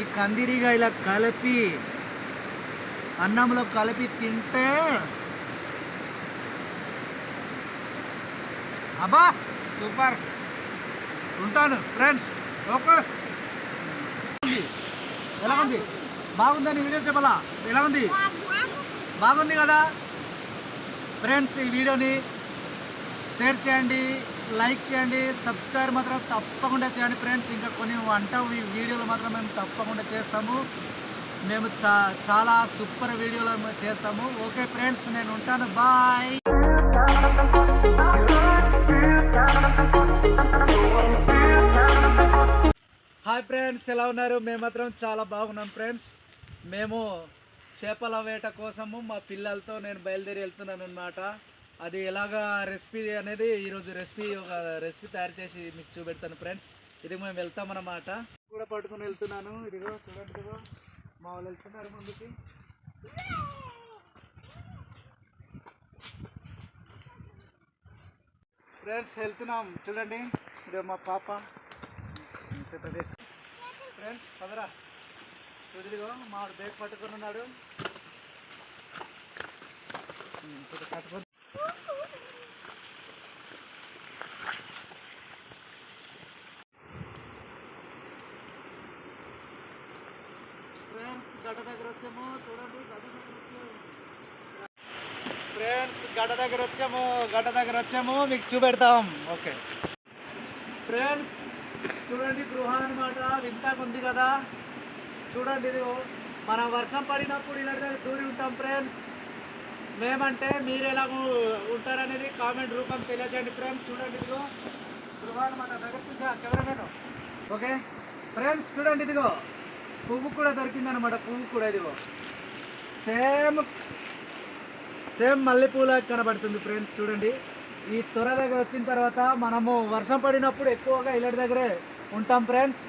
ఈ కందిరిగా ఇలా కలిపి అన్నంలో కలిపి తింటే అబ్బా సూపర్. ఉంటాను ఫ్రెండ్స్ ఓకే ఉంది. ఎలా ఉంది? బాగుందని వీడియో చెప్పాలా? ఎలా ఉంది? బాగుంది కదా? ఫ్రెండ్స్ ఈ వీడియోని షేర్ చేయండి. లైక్ చేయండి సబ్స్క్రైబ్ మాత్రం తప్పకుండా చేయండి ఫ్రెండ్స్. ఇంకా కొన్ని వంట ఈ వీడియోలు మాత్రం మేము తప్పకుండా చేస్తాము. మేము చా చాలా సూపర్ వీడియోలు చేస్తాము. ఓకే ఫ్రెండ్స్ నేను ఉంటాను. బాయ్. హాయ్ ఫ్రెండ్స్ ఎలా ఉన్నారు? మేము మాత్రం చాలా బాగున్నాం ఫ్రెండ్స్. మేము చేపల వేట కోసము మా పిల్లలతో నేను బయలుదేరి వెళ్తున్నాను అనమాట అది ఎలాగా రెసిపీ అనేది ఈరోజు రెసిపీ ఒక రెసిపీ తయారు చేసి మీకు చూపెడతాను ఫ్రెండ్స్. ఇది మేము వెళ్తామన్నమాట. కూడా పట్టుకుని వెళ్తున్నాను. ఇదిగో చూడండి ఇదిగో. మా వాళ్ళు వెళ్తున్నారు ముందుకి. ఫ్రెండ్స్ వెళ్తున్నాం. చూడండి ఇదిగో మా పాప. చెప్తుంది ఫ్రెండ్స్ పదరా. ఇదిగో మా బేగ్ పట్టుకుని ఉన్నాడు. ఇప్పుడు పట్టుకొని ఫ్రెండ్స్ గడ్డ దగ్గర వచ్చాము. చూడండి గడ్డ దగ్గర వచ్చాము. ఫ్రెండ్స్ గడ్డ దగ్గర వచ్చాము గడ్డ దగ్గర వచ్చాము. మీకు చూపెడతాం. ఓకే. ఫ్రెండ్స్ చూడండి గృహ అనమాట వింతగా ఉంది కదా. చూడండి ఇది మనం వర్షం పడినప్పుడు ఇలాంటి దూరి ఉంటాం ఫ్రెండ్స్. మేమంటే మీరు ఎలా ఉంటారనేది కామెంట్ రూపం తెలియజేయండి ఫ్రెండ్స్. చూడండి ఇదిగో గృహ అనమాట దగ్గర చూసా కెమెరామెన్. ఓకే. ఫ్రెండ్స్ చూడండి ఇదిగో. పువ్వు కూడా దొరికిందనమాట పువ్వు కూడా ఇదిగో. సేమ్ సేమ్ మల్లెపూల కనబడుతుంది ఫ్రెండ్స్ చూడండి. ఈ త్వర దగ్గర వచ్చిన తర్వాత మనము వర్షం పడినప్పుడు ఎక్కువగా ఇలాంటి దగ్గరే ఉంటాం ఫ్రెండ్స్.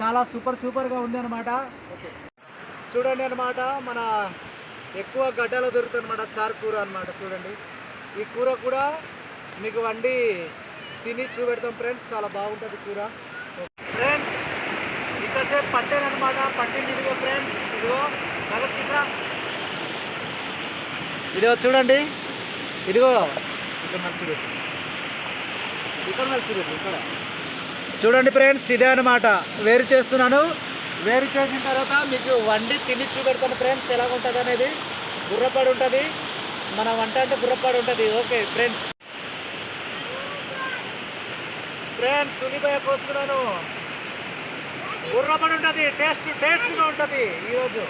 చాలా సూపర్ సూపర్గా ఉంది అనమాట ఓకే చూడండి అనమాట మన ఎక్కువ గడ్డలో దొరుకుతుంది అనమాట చారు కూర అనమాట చూడండి. ఈ కూర కూడా మీకు వండి తిని చూపెడతాం ఫ్రెండ్స్ చాలా బాగుంటుంది కూర. ఫ్రెండ్స్ కాసేపు పట్టాను అనమాట పట్టింది ఇదిగో ఫ్రెండ్స్ ఇదిగో నగర్ తీసురా ఇదిగో చూడండి. ఇదిగో. ఇక్కడ మంచిది ఇక్కడ మంచిది ఇక్కడ. చూడండి ఫ్రెండ్స్ ఇదే అనమాట వేరు చేస్తున్నాను. వేరు చేసిన తర్వాత మీకు వండి తిని చూపెడతాను ఫ్రెండ్స్ ఎలా ఉంటుంది అనేది? బుర్రపాడు ఉంటుంది. మన వంట అంటే బుర్రపాడు ఉంటుంది. ఓకే ఫ్రెండ్స్ ఫ్రెండ్స్ ఉల్లిపాయ కోసుకున్నాను బుర్రపడి ఉంటుంది టేస్ట్ టేస్ట్గా ఉంటుంది ఈరోజు.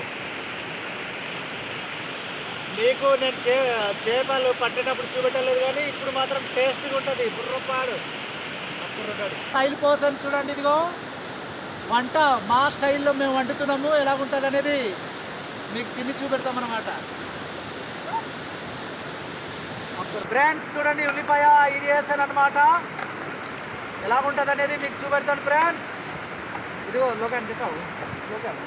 మీకు నేను చే చేపలు పట్టేటప్పుడు చూపెట్టలేదు కానీ ఇప్పుడు మాత్రం టేస్ట్గా ఉంటుంది బుర్రపాడు. స్టైల్ కోసం చూడండి ఇదిగో. వంట మా స్టైల్లో మేము వండుతున్నాము ఎలాగుంటుంది అనేది మీకు తిని చూపెడతాం అనమాట ఫ్రెండ్స్ చూడండి ఉల్లిపాయ ఇది వేసాను అనమాట ఎలాగుంటుంది అనేది మీకు చూపెడతాను బ్రాండ్స్. ఇదిగో లోకాన్ని చెప్పావు. లోకాన్ని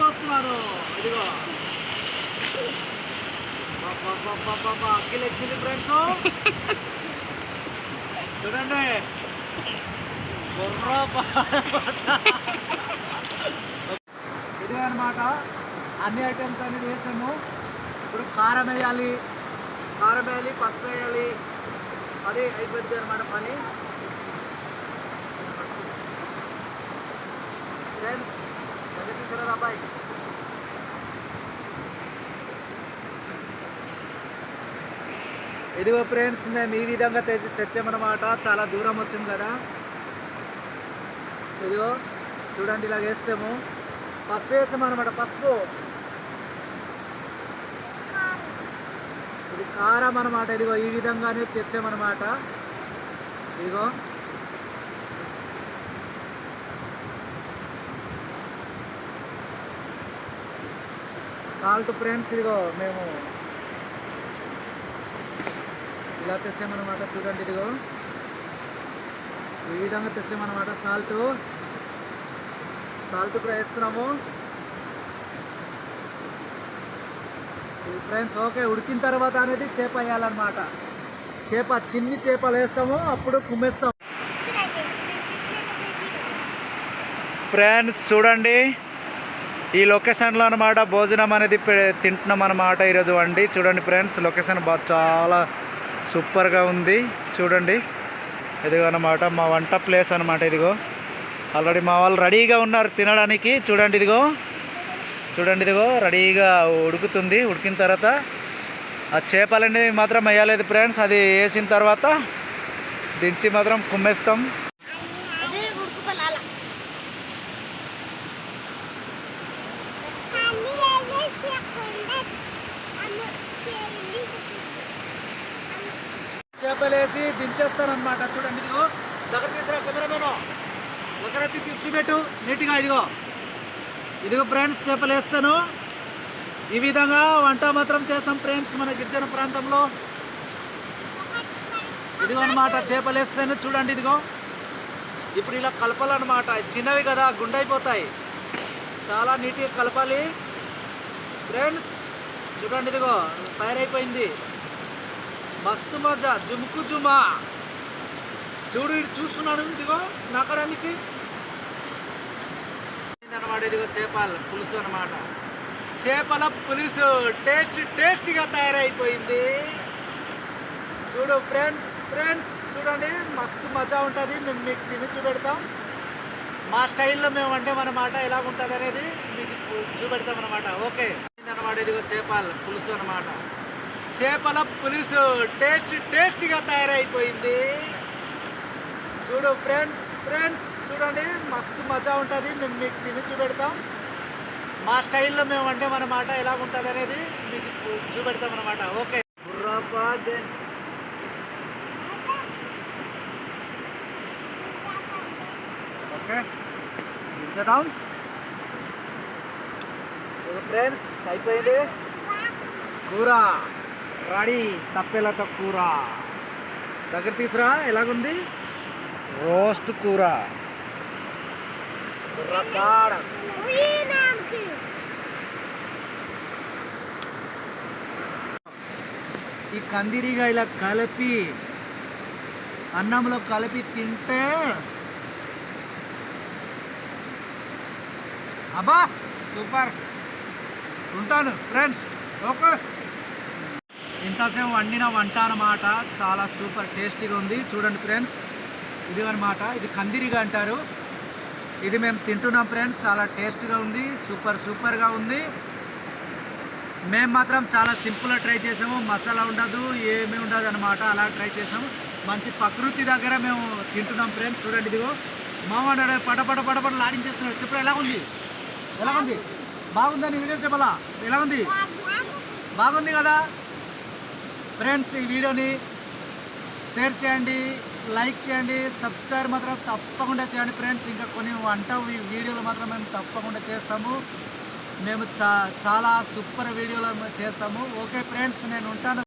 పోస్తున్నారు ఇదిగో. అగ్గిలు వచ్చింది ఫ్రెండ్స్ చూడండి. బుర్ర ఇదే అనమాట అన్ని ఐటమ్స్ అన్ని వేసాము. ఇప్పుడు కారం వేయాలి. కారమేయాలి పసుపు వేయాలి అది అయిపోద్ది అనమాట పని. ఫ్రెండ్స్ దగ్గర తీసుకురా అబ్బాయి ఇదిగో ఫ్రెండ్స్ మేము ఈ విధంగా తెచ్చి తెచ్చామన్నమాట. చాలా దూరం వచ్చాం కదా. ఇదిగో చూడండి ఇలా వేస్తాము. పసుపు వేస్తాం అనమాట పసుపు. ఇది కారం అనమాట ఇదిగో ఈ విధంగానే తెచ్చామన్నమాట. ఇదిగో. సాల్ట్ ఫ్రెండ్స్ ఇదిగో మేము ఇలా తెచ్చామన్నమాట చూడండి ఇదిగో. ఈ విధంగా తెచ్చామన్నమాట సాల్ట్. సాల్ట్ కూడా వేస్తున్నాము ఫ్రెండ్స్ ఓకే ఉడికిన తర్వాత అనేది చేప వేయాలన్నమాట. చేప చిన్ని చేపలు వేస్తాము అప్పుడు కుమ్మేస్తాం ఫ్రెండ్స్ చూడండి. ఈ లొకేషన్లో అనమాట భోజనం అనేది తింటున్నాం అనమాట ఈరోజు వండి. చూడండి ఫ్రెండ్స్ లొకేషన్ బాగా చాలా సూపర్గా ఉంది. చూడండి. ఇదిగో అనమాట మా వంట ప్లేస్ అనమాట ఇదిగో. ఆల్రెడీ మా వాళ్ళు రెడీగా ఉన్నారు తినడానికి. చూడండి ఇదిగో. చూడండి ఇదిగో రెడీగా ఉడుకుతుంది. ఉడికిన తర్వాత ఆ చేపలనేవి మాత్రం వేయలేదు ఫ్రెండ్స్. అది వేసిన తర్వాత దించి మాత్రం కుమ్మేస్తాం. చేపలేసి దించేస్తానమాట చూడండి ఇదిగో దగ్గర తీసుకురా కెమెరామెన్. దగ్గర వచ్చి చూపెట్టు నీట్గా ఇదిగో. ఇదిగో ఫ్రెండ్స్ చేపలేస్తాను. ఈ విధంగా వంట మాత్రం చేస్తాం ఫ్రెండ్స్ మన గిరిజన ప్రాంతంలో. ఇదిగో అనమాట చేపలేస్తాను. చూడండి ఇదిగో. ఇప్పుడు ఇలా కలపాలన్నమాట చిన్నవి కదా గుండైపోతాయి. చాలా నీట్గా కలపాలి. ఫ్రెండ్స్ చూడండి ఇదిగో తయారైపోయింది. మస్తు మజా జుముకు జుమా. చూడు ఇటు చూస్తున్నాడు ఇదిగో నాకడానికి ఇదిగో చేపల పులుసు అనమాట చేపల పులుసు టేస్ట్ టేస్టీగా తయారైపోయింది. చూడు ఫ్రెండ్స్ ఫ్రెండ్స్ చూడండి మస్తు మజా ఉంటుంది. మేము మీకు తిని చూపెడతాం. మా స్టైల్లో మేము వండాం అనమాట ఎలా ఉంటుంది అనేది మీకు చూపెడతాం అనమాట ఓకే. అనమాట ఇదిగో చేపల పులుసు అనమాట చేపల పులుసు టేస్ట్ టేస్టీగా తయారైపోయింది. చూడు ఫ్రెండ్స్ ఫ్రెండ్స్ చూడండి మస్తు మజా ఉంటుంది. మేము మీకు తిని చూపెడతాం. మా స్టైల్లో మేము వండాం అనమాట ఎలా ఉంటుంది అనేది మీకు చూపెడతాం అనమాట ఓకే. ఓకే. దించుదాం ఫ్రెండ్స్ అయిపోయింది. కూర రెడీ. తప్పెలతో కూర. దగ్గర తీసురా ఎలాగుంది? రోస్ట్ కూర. కుర్రకాడ. ఈ కందిరిగా ఇలా కలిపి అన్నంలో కలిపి తింటే అబ్బా సూపర్. ఉంటాను ఫ్రెండ్స్ ఓకే. ఇంతసేపు వండిన వంట అన్నమాట. చాలా సూపర్ టేస్టీగా ఉంది. చూడండి ఫ్రెండ్స్ ఇది అనమాట ఇది కందిరిగా అంటారు. ఇది మేము తింటున్నాం ఫ్రెండ్స్. చాలా టేస్టీగా ఉంది సూపర్ సూపర్గా ఉంది. మేము మాత్రం చాలా సింపుల్గా ట్రై చేసాము. మసాలా ఉండదు ఏమీ ఉండదు అనమాట అలా ట్రై చేసాము. మంచి ప్రకృతి దగ్గర మేము తింటున్నాం ఫ్రెండ్స్. చూడండి ఇదిగో. మావాడు పట పట పట పట లాడించేస్తున్నాడు. చెప్పు ఎలా ఉంది? ఎలా ఉంది? బాగుందని వీడియో చెప్పాలా? ఎలా ఉంది? బాగుంది కదా? ఫ్రెండ్స్ ఈ వీడియోని షేర్ చేయండి. లైక్ చేయండి సబ్స్క్రైబ్ మాత్రం తప్పకుండా చేయండి ఫ్రెండ్స్. ఇంకా కొన్ని వంట ఈ వీడియోలు మాత్రం మేము తప్పకుండా చేస్తాము. మేము చా చాలా సూపర్ వీడియోలు చేస్తాము. ఓకే ఫ్రెండ్స్ నేను ఉంటాను.